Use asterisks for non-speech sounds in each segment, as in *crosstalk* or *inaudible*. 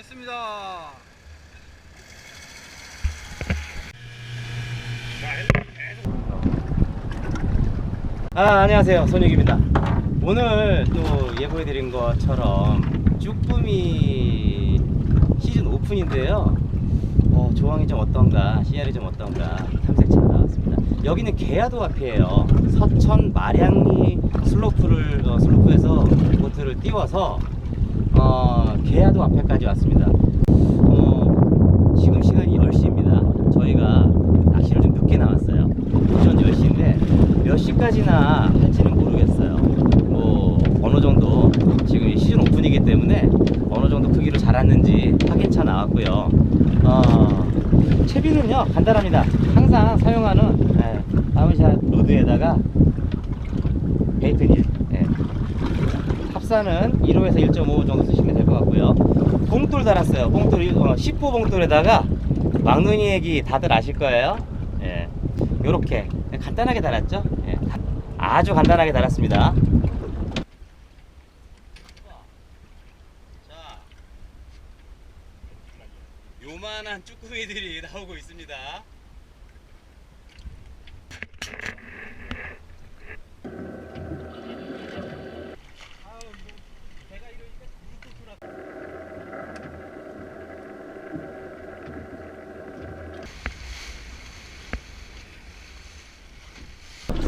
있습니다. 아, 안녕하세요. 손익입니다. 오늘 또 예고해드린 것처럼 쭈꾸미 시즌 오픈인데요. 어, 조항이 좀 어떤가, CR이 좀 어떤가 탐색차가 나왔습니다. 여기는 개야도 앞이에요. 서천 마량리 슬로프를, 어, 슬로프에서 보트를 띄워서 어, 개야도 앞에까지 왔습니다. 어, 지금 시간이 10시입니다. 저희가 낚시를 좀 늦게 나왔어요. 오전 10시인데 몇 시까지나 할지는 모르겠어요. 뭐 어느 정도 지금 이 시즌 오픈이기 때문에 어느 정도 크기로 자랐는지 확인차 나왔고요. 어, 채비는요 간단합니다. 항상 사용하는 예, 다운샷 로드에다가 베이트 1, 예. 합산은 1호에서 1.5 정도 쓰시면 될 것 같고요. 봉돌 달았어요. 봉돌, 어, 10호 봉돌에다가 막눈이 얘기 다들 아실 거예요. 예. 요렇게 간단하게 달았죠. 예. 아주 간단하게 달았습니다. 자, 요만한 쭈꾸미들이 나오고 있습니다.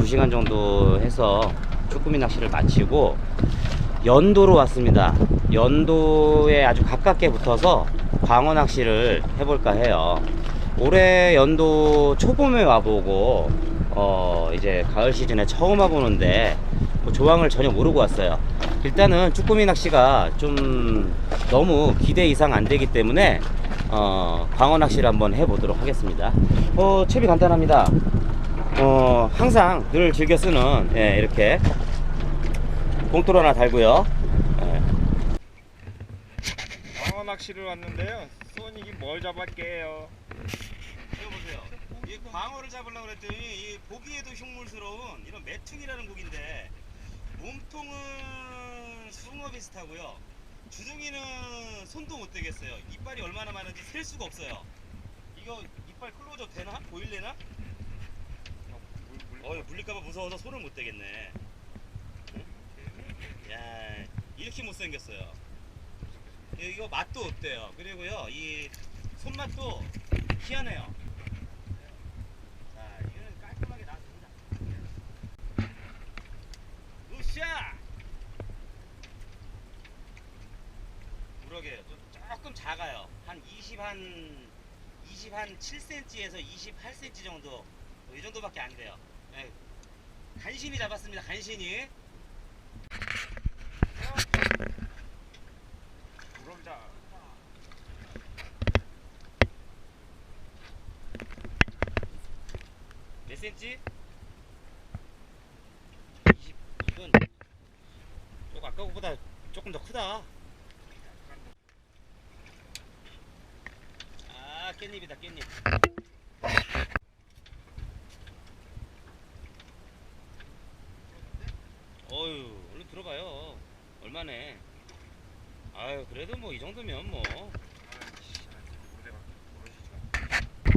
두 시간 정도 해서 쭈꾸미 낚시를 마치고 연도로 왔습니다. 연도에 아주 가깝게 붙어서 광어 낚시를 해볼까 해요. 올해 연도 초봄에 와보고 어 이제 가을 시즌에 처음 와보는데 뭐 조항을 전혀 모르고 왔어요. 일단은 쭈꾸미 낚시가 좀 너무 기대 이상 안 되기 때문에 어 광어 낚시를 한번 해보도록 하겠습니다. 어 채비 간단합니다. 어, 항상 늘 즐겨 쓰는, 예, 이렇게 봉돌 하나 달고요. 예. 광어 낚시를 왔는데요. 소닉이 뭘 잡았게요? 이거 보세요. 이 광어를 잡으려고 그랬더니 이 보기에도 흉물스러운 이런 메퉁이라는 고기인데 몸통은 숭어 비슷하고요. 주둥이는 손도 못 대겠어요. 이빨이 얼마나 많은지 셀 수가 없어요. 이거 이빨 클로즈업 되나? 보일래나? 어, 물릴까봐 무서워서 손을 못 대겠네. 응? 야, 이렇게 못생겼어요. 이거 맛도 없대요. 그리고요, 이 손맛도 희한해요. 자, 이거는 깔끔하게 나왔습니다. 으쌰! 좀 조금 작아요. 한 20, 한, 20, 한 7cm에서 28cm 정도. 뭐이 정도밖에 안 돼요. 네. 간신히 잡았습니다. 간신히. 우렁자. 몇 cm? 20, 이건 조금 아까 거보다 조금 더 크다. 아, 깻잎이다, 깻잎. 어유, 얼른 들어가요. 얼마네? 아유, 그래도 뭐 이 정도면 뭐.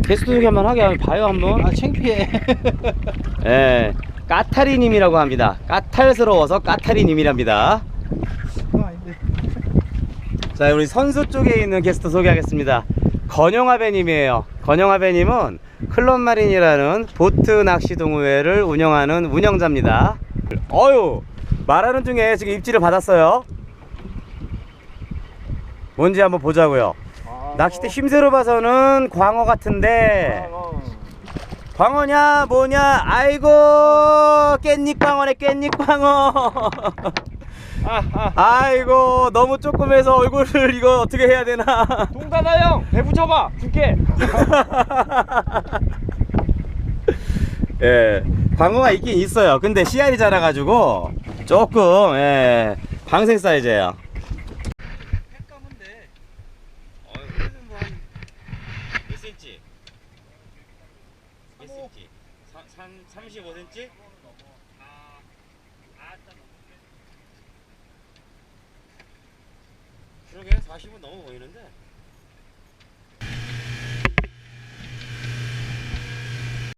게스트 소개 한번 하게 하면 봐요 한번. 아 창피해. *laughs* 예, 까타리님이라고 합니다. 까탈스러워서 까타리님이랍니다. 그건 아닌데. 자, 우리 선수 쪽에 있는 게스트 소개하겠습니다. 건영아배님이에요. 건영아배님은 클럽마린이라는 보트 낚시 동호회를 운영하는 운영자입니다. 어유, 말하는 중에 지금 입질을 받았어요. 뭔지 한번 보자고요. 낚싯대 힘새로 봐서는 광어 같은데. 광어냐 뭐냐? 아이고 깻잎 광어네 깻잎 광어. 아이고 너무 조금해서 얼굴을 이거 어떻게 해야 되나. 동다다 형, 배 붙여봐. 줄게. *laughs* 예 광어가 있긴 있어요. 근데 씨알이 자라가지고 조금 예 방생 사이즈예요 센치? 35cm? 그러게 40은 넘어 보이는데